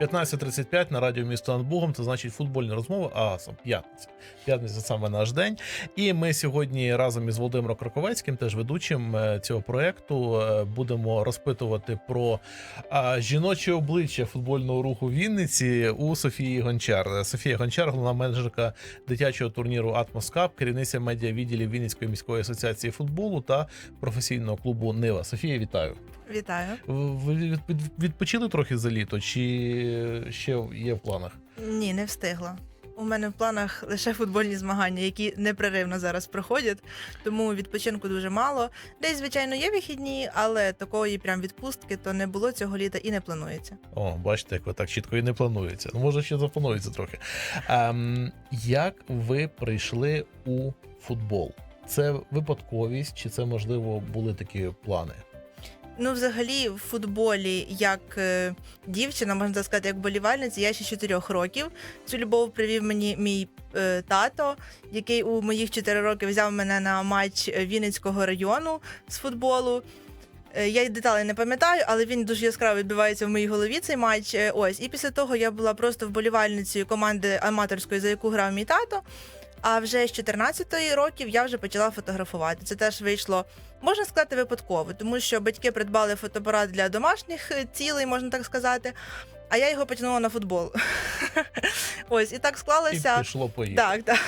15.35 на радіо місто над Богом. Це значить футбольні розмови. А сам п'ятниця. П'ятниця саме наш день. І ми сьогодні разом із Володимиром Краковецьким, теж ведучим е, цього проекту, е, будемо розпитувати про жіноче обличчя футбольного руху Вінниці у Софії Гончар. Софія Гончар, головна менеджерка дитячого турніру Атмос Кап, керівниця медіавідділів Вінницької міської асоціації футболу та професійного клубу Нива. Софія, вітаю. Вітаю. Ви від- від- відпочили трохи за літо, чи ще є в планах? Ні, не встигла. У мене в планах лише футбольні змагання, які непреривно зараз проходять, тому відпочинку дуже мало. Десь, звичайно, є вихідні, але такої прям відпустки то не було цього літа і не планується. О, бачите, як ви так чітко і не планується. Ну, може, ще запланується трохи. Ем, як ви прийшли у футбол? Це випадковість, чи це можливо були такі плани? Ну, взагалі, в футболі, як е, дівчина, можна сказати, як болівальниця, я ще 4 років. Цю любов привів мені мій е, тато, який у моїх 4 роки взяв мене на матч Вінницького району з футболу. Е, Я деталей не пам'ятаю, але він дуже яскраво відбивається в моїй голові цей матч. Е, Ось, і після того я була просто вболівальницею команди аматорської, за яку грав мій тато. А вже з 14 років я вже почала фотографувати. Це теж вийшло, можна сказати, випадково, тому що батьки придбали фотоапарат для домашніх е, цілей, можна так сказати. А я його потягнула на футбол. Ось, і так І склалося. пішло поїхати. Так, так.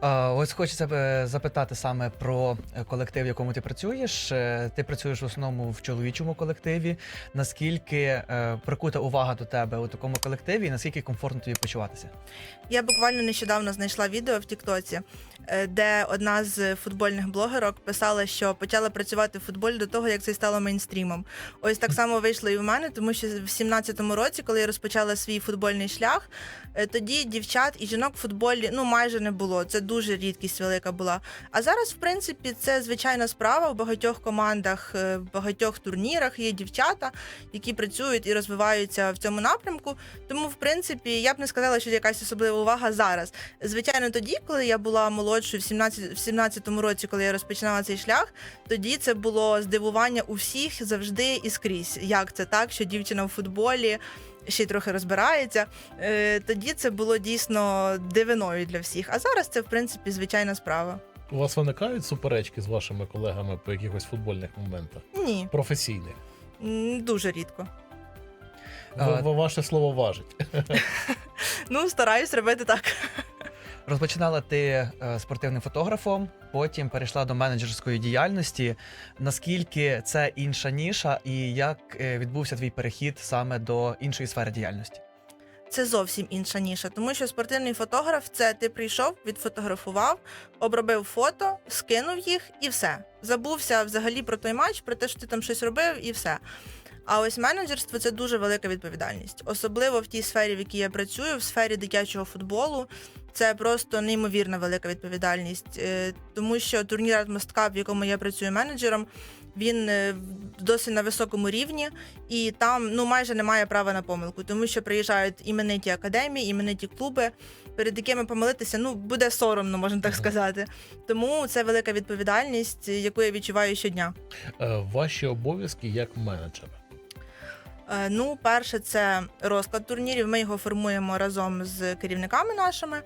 Ось хочеться е, запитати саме про е, колектив, в якому ти працюєш. Е, Ти працюєш в основному в чоловічому колективі. Наскільки прикута увага до тебе у такому колективі, і наскільки комфортно тобі почуватися? Я буквально нещодавно знайшла відео в Тіктоці, де одна з футбольних блогерок писала, що почала працювати в футболі до того, як це стало мейнстрімом. Ось так само вийшло і в мене, тому що в 17-му році, коли я розпочала свій футбольний шлях, тоді дівчат і жінок в футболі ну майже не було. Це дуже рідкість велика була. А зараз, в принципі, це звичайна справа. В багатьох командах, е, в багатьох турнірах є дівчата, які працюють і розвиваються в цьому напрямку. Тому, в принципі, я б не сказала, що якась особлива увага зараз. Звичайно, тоді, коли я була молодшою, в 17, в 17-му році, коли я розпочинала цей шлях, тоді це було здивування у всіх завжди і скрізь. Як це так, що дівчина в футболі. Ще й трохи розбирається. Е, тоді це було дійсно дивиною для всіх. А зараз це, в принципі, звичайна справа. У вас виникають суперечки з вашими колегами по якихось футбольних моментах? Ні, Професійних? дуже рідко. А- Ваше слово важить. Ну, стараюсь робити так. Розпочинала ти е, спортивним фотографом, потім перейшла до менеджерської діяльності. Наскільки це інша ніша, і як е, відбувся твій перехід саме до іншої сфери діяльності? Це зовсім інша ніша, тому що спортивний фотограф це ти прийшов, відфотографував, обробив фото, скинув їх і все. Забувся взагалі про той матч, про те, що ти там щось робив, і все. А ось менеджерство це дуже велика відповідальність, особливо в тій сфері, в якій я працюю, в сфері дитячого футболу. Це просто неймовірна велика відповідальність, Е, тому що турнір Atmos в якому я працюю менеджером, він е, досить на високому рівні, і там ну майже немає права на помилку, тому що приїжджають імениті академії, імениті клуби, перед якими помилитися ну буде соромно, можна так сказати. Тому це велика відповідальність, яку я відчуваю щодня. Е, Ваші обов'язки як менеджера. Е, Ну, перше, це розклад турнірів. Ми його формуємо разом з керівниками нашими.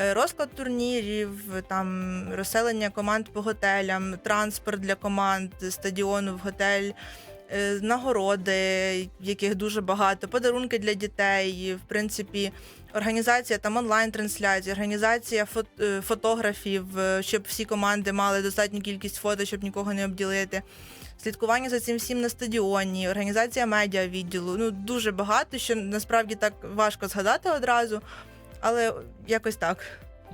Е, Розклад турнірів, там розселення команд по готелям, транспорт для команд, стадіону в готель, е, нагороди, яких дуже багато, подарунки для дітей. В принципі, організація там онлайн-трансляцій, організація фот- фотографів, щоб всі команди мали достатню кількість фото, щоб нікого не обділити. Слідкування за цим всім на стадіоні, організація медіа відділу. Ну дуже багато, що насправді так важко згадати одразу, але якось так.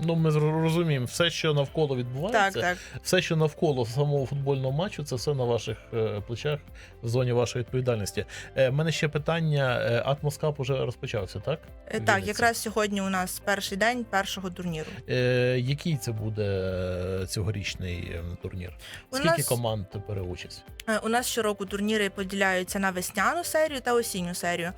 Ну, ми зро- розуміємо, все, що навколо відбувається, так. так. все, що навколо самого футбольного матчу, це все на ваших е, плечах в зоні вашої відповідальності. Е, мене ще питання: е, Атмос Cup уже розпочався, так? Е, Так, якраз сьогодні у нас перший день першого турніру. Е, який це буде цьогорічний е, турнір? У Скільки нас- команд бере участь? Е, У нас щороку турніри поділяються на весняну серію та осінню серію.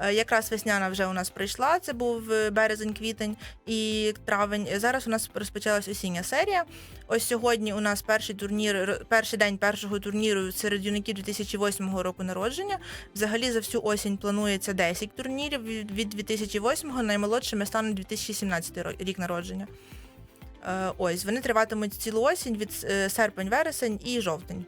Е, Якраз весняна вже у нас прийшла, це був е, березень-квітень і травень. Зараз у нас розпочалась осіння серія. Ось сьогодні у нас перший турнір, перший день першого турніру серед юнаків 2008 року народження. Взагалі за всю осінь планується 10 турнірів від від 2008 наймолодшими стане 2017 рік народження. Е, Ось вони триватимуть цілу осінь від е, серпень, вересень і жовтень.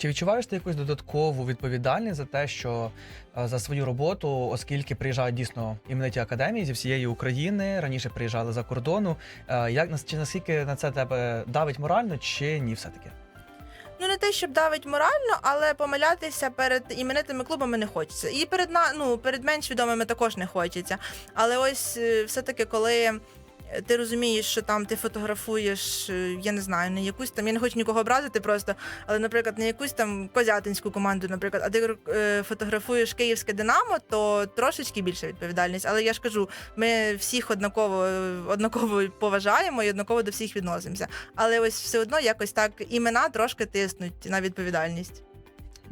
Чи відчуваєш ти якусь додаткову відповідальність за те, що е, за свою роботу, оскільки приїжджають дійсно імениті академії зі всієї України, раніше приїжджали за кордону. е, Як чи наскільки на це тебе давить морально, чи ні, все таки? Ну не те, щоб давить морально, але помилятися перед іменитими клубами не хочеться. І перед ну перед менш відомими також не хочеться. Але ось е, все-таки, коли ти розумієш, що там ти фотографуєш, е, я не знаю, не якусь там, я не хочу нікого образити просто, але, наприклад, не якусь там козятинську команду, наприклад, а ти е, фотографуєш київське Динамо, то трошечки більша відповідальність. Але я ж кажу, ми всіх однаково е, однаково поважаємо і однаково до всіх відносимося. Але ось все одно якось так імена трошки тиснуть на відповідальність.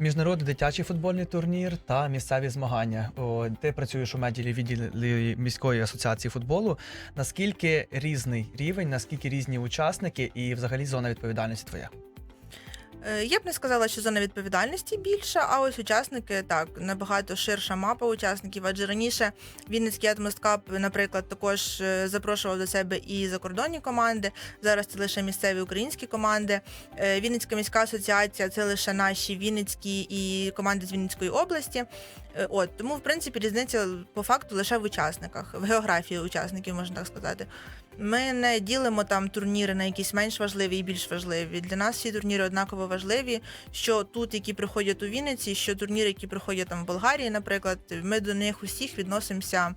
Міжнародний дитячий футбольний турнір та місцеві змагання. О, ти працюєш у меділі відділі міської асоціації футболу. Наскільки різний рівень, наскільки різні учасники і взагалі зона відповідальності твоя? Е, Я б не сказала, що зона відповідальності більша, а ось учасники так набагато ширша мапа учасників. Адже раніше Вінницький Атмост Кап, наприклад, також е, запрошував до себе і закордонні команди. Зараз це лише місцеві українські команди. Е, Вінницька міська асоціація це лише наші Вінницькі і команди з Вінницької області. От тому, в принципі, різниця по факту лише в учасниках, в географії учасників, можна так сказати. Ми не ділимо там турніри на якісь менш важливі і більш важливі. Для нас всі турніри однаково важливі. Що тут, які приходять у Вінниці, що турніри, які приходять там в Болгарії, наприклад, ми до них усіх відносимося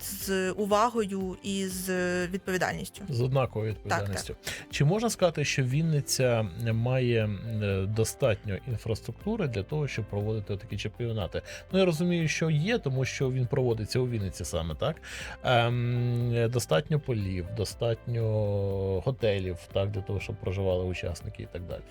з увагою і з відповідальністю. З однаковою відповідальністю. Чи можна сказати, що Вінниця має достатньо інфраструктури для того, щоб проводити такі чемпіонати? Ну я розумію, що є, тому що він проводиться у Вінниці саме так. Ем, достатньо полів, достатньо готелів, так для того, щоб проживали учасники і так далі.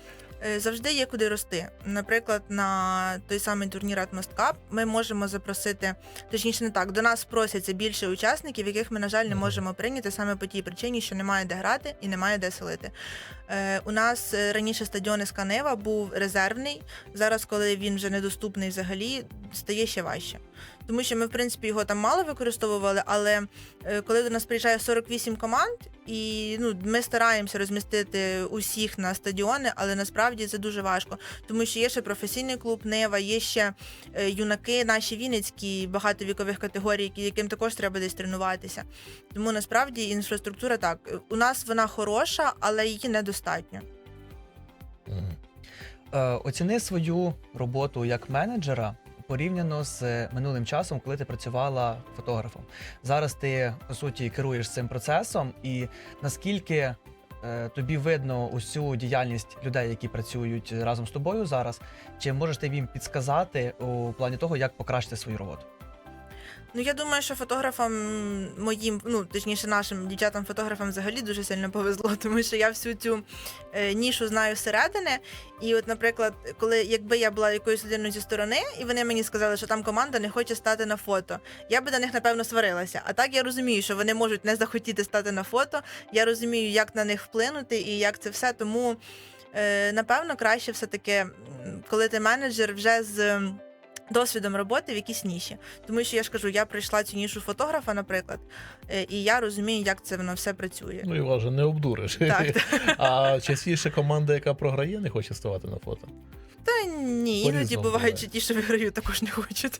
Е, Завжди є куди рости. Наприклад, на той самий турнір Atmos Cup ми можемо запросити, точніше, не так, до нас просяться більше учасників, яких ми, на жаль, не можемо прийняти саме по тій причині, що немає де грати і немає де селити. Е, у нас е, раніше стадіон Сканева був резервний. Зараз, коли він вже недоступний взагалі, стає ще важче. Тому що ми, в принципі, його там мало використовували, але е, коли до нас приїжджає 48 команд, і ну, ми стараємося розмістити усіх на стадіони, але насправді це дуже важко. Тому що є ще професійний клуб Нева, є ще юнаки, наші вінницькі багато вікових категорій, яким також треба десь тренуватися. Тому насправді інфраструктура так. У нас вона хороша, але її недостатньо. Мгм. Е, Оціни свою роботу як менеджера порівняно з минулим часом, коли ти працювала фотографом. Зараз ти по суті керуєш цим процесом, і наскільки е, тобі видно усю діяльність людей, які працюють разом з тобою зараз, чи можеш ти їм підсказати у плані того, як покращити свою роботу? Ну я думаю, що фотографам моїм, ну точніше, нашим дівчатам-фотографам взагалі дуже сильно повезло, тому що я всю цю е, нішу знаю зсередини. І, от, наприклад, коли якби я була якоюсь людиною зі сторони, і вони мені сказали, що там команда не хоче стати на фото, я би до них напевно сварилася. А так я розумію, що вони можуть не захотіти стати на фото. Я розумію, як на них вплинути і як це все. Тому е, напевно краще все таки, коли ти менеджер вже з. Досвідом роботи в якійсь ніші, тому що я ж кажу, я прийшла цю нішу фотографа, наприклад, е, і я розумію, як це воно все працює. Ну його вже не обдуриш. Так, А частіше команда, яка програє, не хоче ставати на фото. Та ні, іноді По-різному бувають буває. що ті, що виграють, також не хочуть.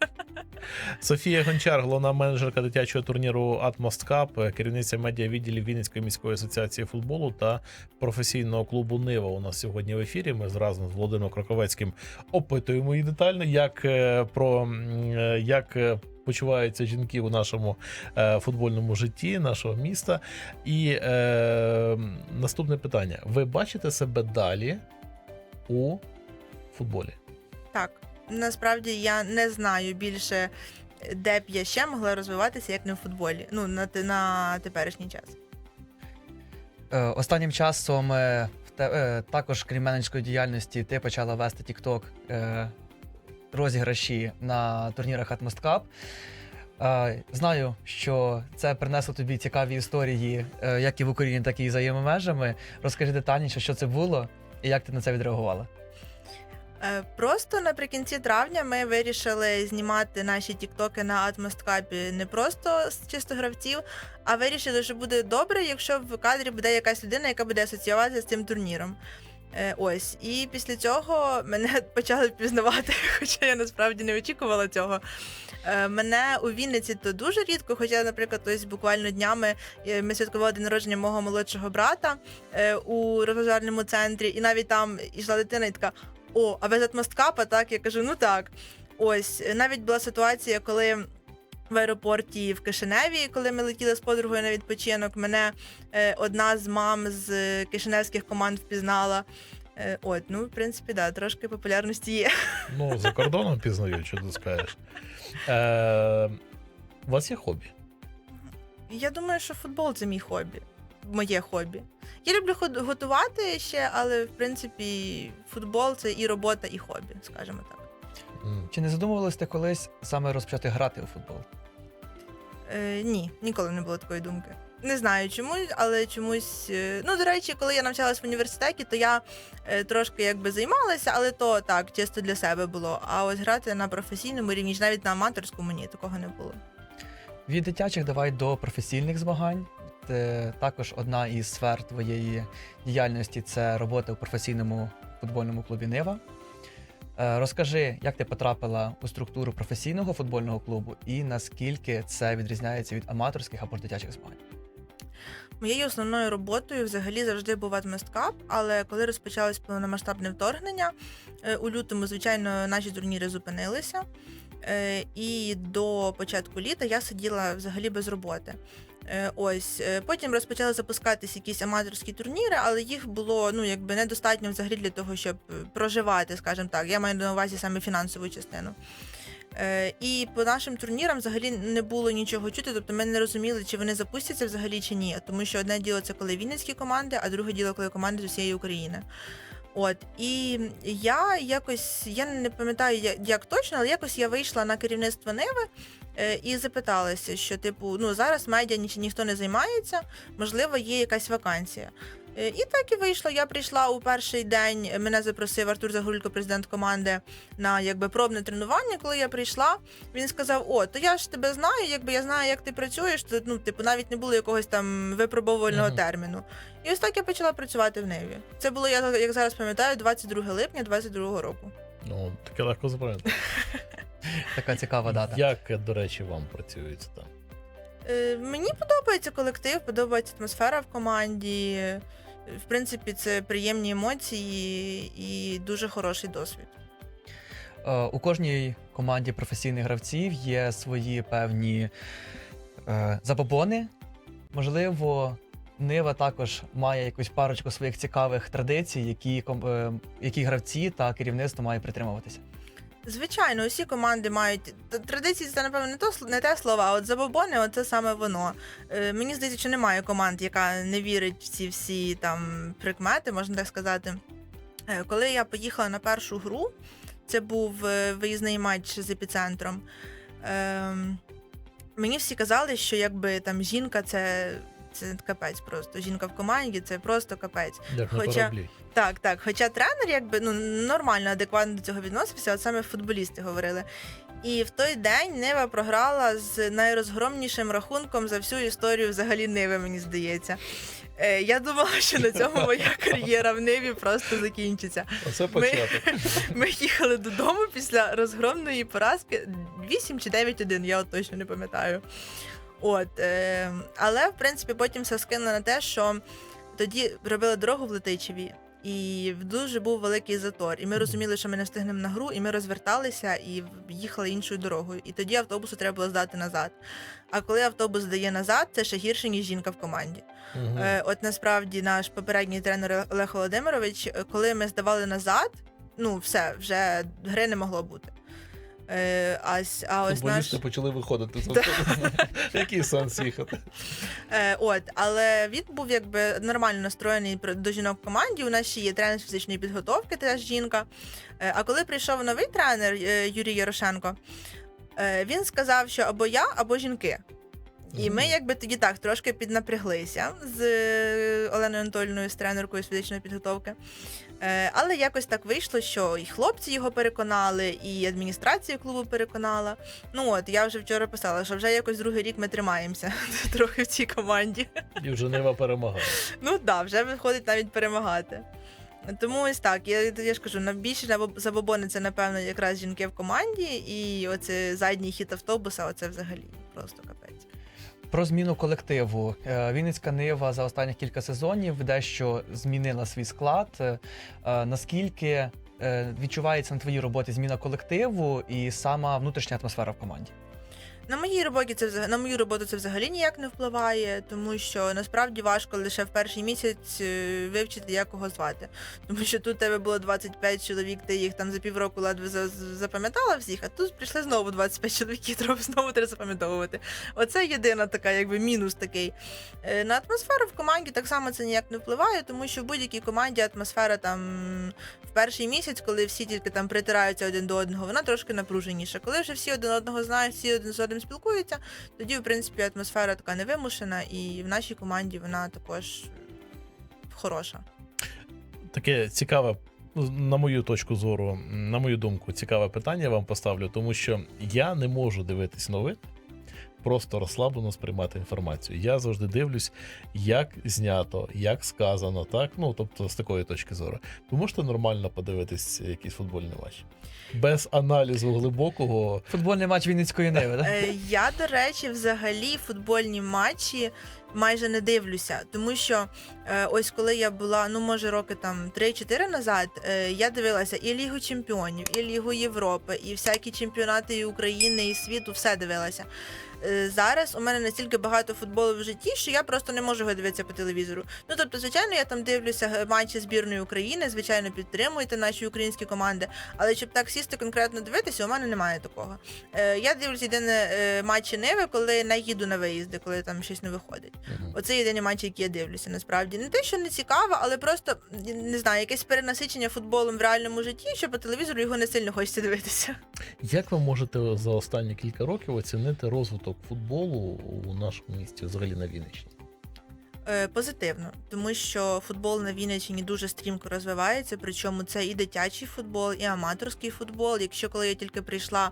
Софія Гончар, головна менеджерка дитячого турніру Atmos Cup, керівниця медіа відділів Вінницької міської асоціації футболу та професійного клубу Нива. У нас сьогодні в ефірі. Ми разом з Володимиром Краковецьким опитуємо її детально, як е, про м, е, як. е, Почуваються жінки у нашому е, футбольному житті нашого міста. І е, наступне питання: ви бачите себе далі у футболі? Так, насправді я не знаю більше, де б я ще могла розвиватися, як не в футболі. Ну, на, на теперішній час. Е, Останнім часом е, в те, е, також, крім менеджерської діяльності, ти почала вести TikTok е, розіграші на турнірах Atmos Cup. Е, Знаю, що це принесло тобі цікаві історії, е, як і в Україні, так і за її межами. Розкажи детальніше, що це було і як ти на це відреагувала. Е, Просто наприкінці травня ми вирішили знімати наші тіктоки на атмосткапі не просто з чисто гравців, а вирішили, що буде добре, якщо в кадрі буде якась людина, яка буде асоціюватися з цим турніром. Е, Ось, і після цього мене почали впізнавати, хоча я насправді не очікувала цього. Е, Мене у Вінниці то дуже рідко, хоча, наприклад, ось буквально днями ми святкували день народження мого молодшого брата у розважальному центрі, і навіть там йшла дитина і така: О, а ви з атмосткапа? Так, я кажу, ну так. Ось навіть була ситуація, коли. В аеропорті в Кишиневі, коли ми летіли з подругою на відпочинок, мене е, одна з мам з е, кишиневських команд впізнала. Е, от, ну, в принципі, да, трошки популярності є. Ну, за кордоном пізнають, що ти скажеш. Е, у вас є хобі? Я думаю, що футбол це мій хобі. Моє хобі. Я люблю готувати ще, але в принципі футбол це і робота, і хобі, скажімо так. Чи не задумувалась ти колись саме розпочати грати у футбол? Е, ні, ніколи не було такої думки. Не знаю чому, але чомусь. е, Ну, до речі, коли я навчалась в університеті, то я е, трошки якби займалася, але то так, чисто для себе було. А ось грати на професійному рівні, навіть на аматорському, ні, такого не було. Від дитячих давай до професійних змагань. Також одна із сфер твоєї діяльності це робота у професійному футбольному клубі Нива. Е, Розкажи, як ти потрапила у структуру професійного футбольного клубу і наскільки це відрізняється від аматорських або дитячих змагань? Моєю основною роботою взагалі завжди був адместкап, але коли розпочалось повномасштабне вторгнення е, у лютому, звичайно, наші турніри зупинилися. Е, І до початку літа я сиділа взагалі без роботи. Е, Ось е, потім розпочали запускатись якісь аматорські турніри, але їх було ну якби недостатньо взагалі для того, щоб е, проживати, скажімо так. Я маю на увазі саме фінансову частину. І по нашим турнірам взагалі не було нічого чути, тобто ми не розуміли, чи вони запустяться взагалі чи ні. Тому що одне діло це коли вінницькі команди, а друге діло, коли команди з усієї України. От і я якось я не пам'ятаю як, точно, але якось я вийшла на керівництво Ниви е, і запиталася, що типу, ну зараз медіа ніч ніхто не займається, можливо, є якась вакансія. Е, І так і вийшло. Я прийшла у перший день. Мене запросив Артур Загорулько, президент команди, на якби пробне тренування. Коли я прийшла, він сказав: О, то я ж тебе знаю, якби я знаю, як ти працюєш. То ну, типу, навіть не було якогось там випробовувального Мгм. терміну. І ось так я почала працювати в Ниві. Це було, я як зараз пам'ятаю, 22 липня 22 року. Ну, таке легко запам'ятати. Така цікава дата. Як, до речі, вам працюється там? Е, мені подобається колектив, подобається атмосфера в команді. В принципі, це приємні емоції і дуже хороший досвід. Е, У кожній команді професійних гравців є свої певні е, забобони. Можливо, Нива також має якусь парочку своїх цікавих традицій, які, е, які гравці та керівництво має притримуватися. Звичайно, усі команди мають традиції. Це напевно не то не те слово, а от забобони, от це саме воно. Е, мені здається, що немає команд, яка не вірить в ці всі там прикмети, можна так сказати. Е, коли я поїхала на першу гру, це був е, виїзний матч з епіцентром. Е, мені всі казали, що якби там жінка це. Це капець просто. Жінка в команді це просто капець. Як на Хоча- кораблі? Так, так. Хоча тренер якби ну нормально, адекватно до цього відносився, от саме футболісти говорили. І в той день Нива програла з найрозгромнішим рахунком за всю історію взагалі Ниви, мені здається. Е, я думала, що на цьому моя кар'єра в Ниві просто закінчиться. Оце початок. Ми їхали додому після розгромної поразки 8 чи 9-1, я от точно не пам'ятаю. От, е, але в принципі потім все скинуло на те, що тоді робили дорогу в Летичеві. І дуже був великий затор. І ми розуміли, що ми не встигнемо на гру, і ми розверталися і їхали іншою дорогою. І тоді автобусу треба було здати назад. А коли автобус здає назад, це ще гірше, ніж жінка в команді. Мгм. Е, от насправді наш попередній тренер Олег Володимирович, коли ми здавали назад, ну все, вже гри не могло бути. Е, а, с- а ось наш, Футболісти почали виходити з автобуса. Який сенс їхати? е, от, але він був якби нормально настроєний про- до жінок в команді. У нас ще є тренер з фізичної підготовки, теж жінка. Е, а коли прийшов новий тренер е, Юрій Ярошенко, Е, Він сказав, що або я, або жінки. І ми, якби тоді так трошки піднапряглися з е, Оленою Анатольовною, з тренеркою з фізичної підготовки. Е, Але якось так вийшло, що і хлопці його переконали, і адміністрація клубу переконала. Ну от я вже вчора писала, що вже якось другий рік ми тримаємося трохи в цій команді. І вже Нива перемагає. Ну так, да, вже виходить навіть перемагати. Тому ось так. Я, я ж кажу, найбільше забоб- забобони це, напевно, якраз жінки в команді, і оце задній хід автобуса, оце взагалі просто капець. Про зміну колективу. Е, Вінницька Нива за останні кілька сезонів дещо змінила свій склад. Е, е, Наскільки відчувається на твоїй роботі зміна колективу і сама внутрішня атмосфера в команді? На моїй роботі це на мою роботу це взагалі ніяк не впливає, тому що насправді важко лише в перший місяць е, вивчити, як кого звати. Тому що тут тебе було 25 чоловік, ти їх там за півроку ледве запам'ятала всіх, а тут прийшли знову 25 чоловік, і треба знову треба запам'ятовувати. Оце єдина така, якби мінус такий. Е, На атмосферу в команді так само це ніяк не впливає, тому що в будь-якій команді атмосфера там в перший місяць, коли всі тільки там притираються один до одного, вона трошки напруженіша. Коли вже всі один одного знають, всі один з одним спілкуються, тоді, в принципі, атмосфера така невимушена, і в нашій команді вона також хороша. Таке цікаве, на мою точку зору, на мою думку, цікаве питання вам поставлю, тому що я не можу дивитись новин, просто розслаблено сприймати інформацію. Я завжди дивлюсь, як знято, як сказано, так? Ну, тобто, з такої точки зору. Ви можете нормально подивитись якийсь футбольний матч? Без аналізу глибокого. Футбольний матч Вінницької неви, так? Е, Я, до речі, взагалі футбольні матчі майже не дивлюся, тому що е, ось коли я була, ну може роки там 3-4 назад, е, я дивилася і Лігу Чемпіонів, і Лігу Європи, і всякі чемпіонати і України, і світу, все дивилася. Е, Зараз у мене настільки багато футболу в житті, що я просто не можу його дивитися по телевізору. Ну тобто, звичайно, я там дивлюся е, матчі збірної України, звичайно, підтримуйте наші українські команди. Але щоб так сісти конкретно дивитися, у мене немає такого. Е, я дивлюся єдине матчі Ниви, коли не їду на виїзди, коли там щось не виходить. Оце єдині матчі, які я дивлюся. Насправді не те, що не цікаво, але просто не знаю, якесь перенасичення футболом в реальному житті, що по телевізору його не сильно хочеться дивитися. Як ви можете за останні кілька років оцінити розвиток футболу у нашому місті, взагалі на Вінниччині? Е, Позитивно, тому що футбол на Вінниччині дуже стрімко розвивається. Причому це і дитячий футбол, і аматорський футбол. Якщо коли я тільки прийшла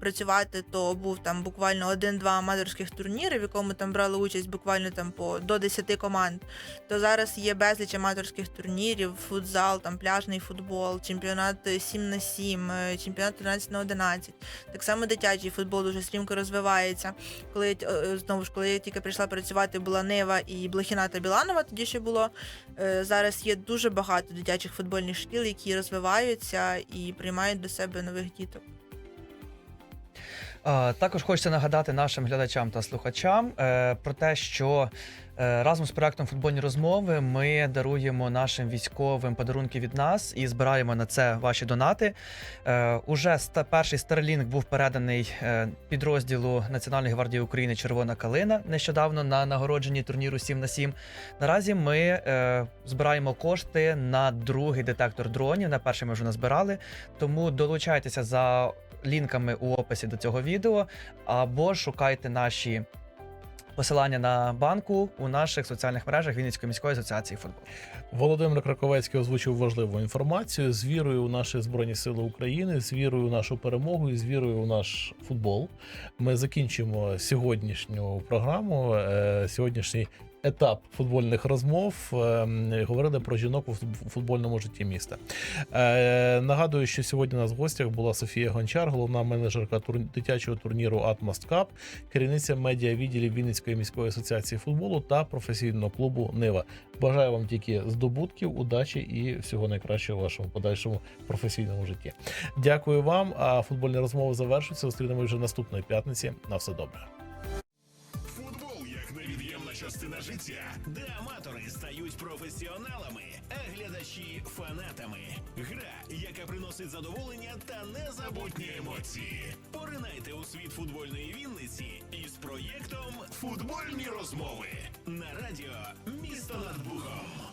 працювати, то був там буквально один-два аматорських турніри, в якому там брали участь буквально там по до 10 команд. То зараз є безліч аматорських турнірів, футзал, там пляжний футбол, чемпіонат 7 на 7, е, чемпіонат 11 на 11. Так само дитячий футбол дуже стрімко розвивається коли е, знову ж коли я тільки прийшла працювати, була Нива і Блохіна та Біланова. Тоді ще було Е, зараз. Є дуже багато дитячих футбольних шкіл, які розвиваються і приймають до себе нових діток. Також хочеться нагадати нашим глядачам та слухачам е, про те, що разом з проектом Футбольні розмови ми даруємо нашим військовим подарунки від нас і збираємо на це ваші донати. Е, Уже перший Starlink був переданий е, підрозділу Національної гвардії України Червона калина нещодавно на нагородженні турніру 7 на 7 Наразі ми е, збираємо кошти на другий детектор дронів. На перший ми вже назбирали. Тому долучайтеся за лінками у описі до цього відео, або шукайте наші посилання на банку у наших соціальних мережах Вінницької міської асоціації футболу. Володимир Краковецький озвучив важливу інформацію з вірою у наші збройні сили України, з вірою у нашу перемогу і з вірою у наш футбол. Ми закінчимо сьогоднішню програму. е, Сьогоднішній етап футбольних розмов е, говорили про жінок у футбольному житті міста. Е, Нагадую, що сьогодні у нас в гостях була Софія Гончар, головна менеджерка дитячого турніру Atmos Cup, керівниця медіа відділів Вінницької міської асоціації футболу та професійного клубу Нива. Бажаю вам тільки здобутків, удачі і всього найкращого в вашому подальшому професійному житті. Дякую вам. А футбольні розмови завершуються. Зустрінемось вже наступної п'ятниці. На все добре. Життя, де аматори стають професіоналами, а глядачі фанатами. Гра, яка приносить задоволення та незабутні емоції. Поринайте у світ футбольної Вінниці із проєктом Футбольні розмови на радіо Місто над Бухом.